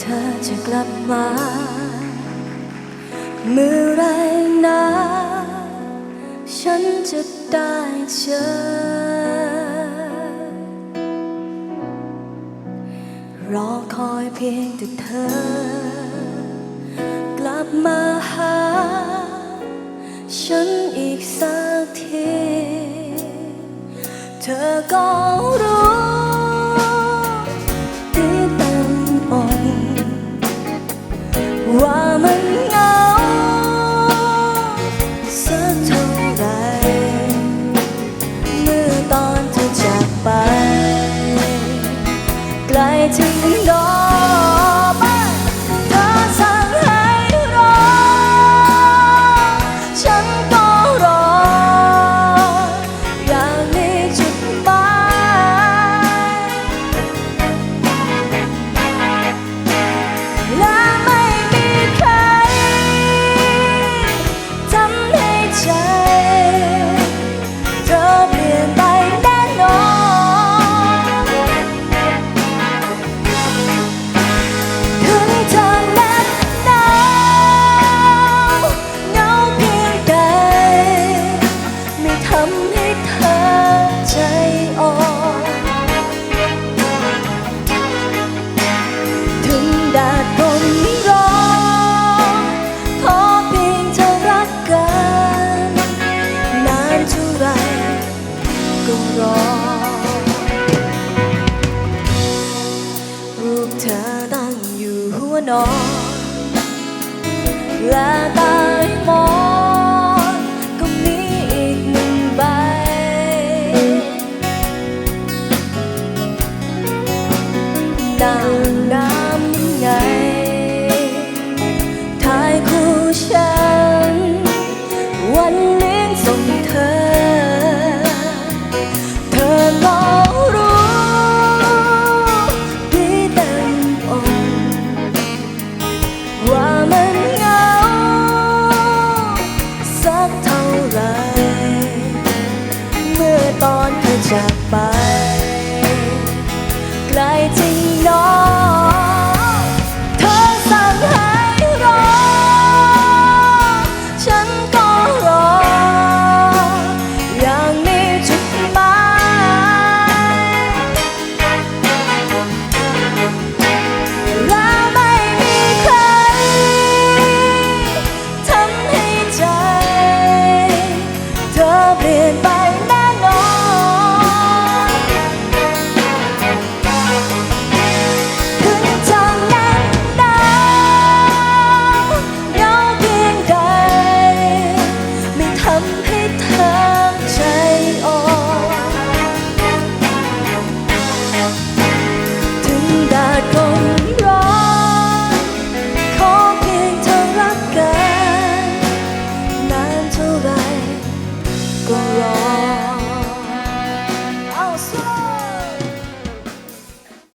เธอจะกลับมา เมื่อไรนะ ฉันจะได้เจอ รอคอยเพียงแต่เธอ กลับมาหา ฉันอีกสักที เธอก็รู้ 你懂 เธอตั้งอยู่หัวนอนและตายมอนก็มีอีกหนึ่งใบ ต่างน้ำยังไงทายคู่ฉัน